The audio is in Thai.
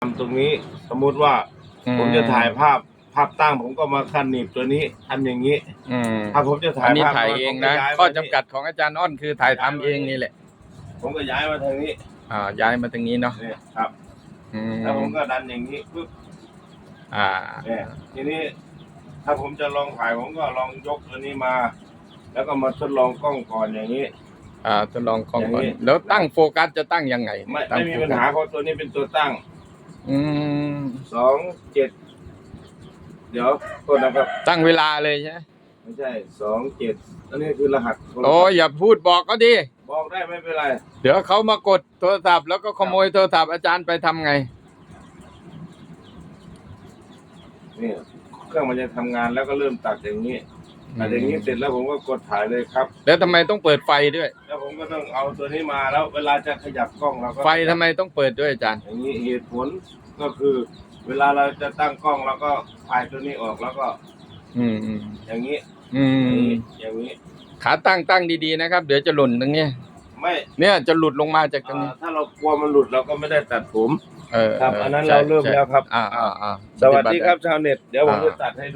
ทำตรงนี้สมมุติว่าผมจะถ่ายภาพภาพตั้งผมก็มาคันหนีบตัวนี้ทำอย่างนี้ อืมถ้าผมจะถ่าอัยนนี้ภาพถ่ายนนเองผมก็นะย้ายข้อมาจำกัดของอาจารย์อ้อนคือถ่ายทำเองนี่แหละ ผมก็ย้ายมาทางนี้อ่า ย้ายมาตรงนี้เนาะเนี่ยครับ อืมแล้วผมก็ดันอย่างนี้ปุ๊บอ่า เนี่ยทีนี้ ถ้าผมจะลองถ่ายผมก็ลองยกตัวนี้มา แล้วก็มาทดลองกล้องก่อนอย่างนี้ อ่าทดลองกล้องก่อน อย่างนี้ แล้วตั้งโฟกัสจะตั้งยังไงไม่ตั้งไม่มีโฟปัญกัสหาเพราะตัวนี้เป็นตัวตั้ง อืมสองเจ็ดเดี๋ยวโทษนะครับ ตั้งเวลาเลยใช่ไหมไม่ใช่สองเจ็ดอันนี้คือรหัสโทรศัพท์โอ้อย่าพูดบอกก็ดีบอกได้ไม่เป็นไร เดี๋ยวเขามากดโทรศัพท์แล้วก็ขโมยโทรศัพท์อาจารย์ไปทำไง นี่เครื่องมันจะทำงานแล้วก็เริ่มตัดอย่างนี้ ตัดอย่างนี้เสร็จแล้วผมก็กดถ่ายเลยครับ แล้วทำไมต้องเปิดไฟด้วย แล้วผมก็ต้องเอาตัวนี้มาแล้วเวลาจะขยับกล้องเราก็ไฟทำไมต้องเปิดด้วยอาจารย์ อย่างนี้เหตุผลก็คือ เวลาเราจะตั้งกล้องเราก็พายตัวนี้ออกแล้วก็ อืมอืมอย่างนี้อือย่างมนี้อย่างนี้ขาตั้งตั้งดีๆนะครับ เดี๋ยวจะหล่นตรงเนี้ยไม่เนี่ยจะหลุดลงมาจากตรงนี้อ่าถ้าเรากลัวมันหลุดเราก็ไม่ได้ตัดผม เออครับเอันนั้นใช่เราเริ่มใช่แล้วครับ อ่าอ่าอ่า สวัสดีครับชาวเน็ตเดี๋ยวผมอ่าจะตัดให้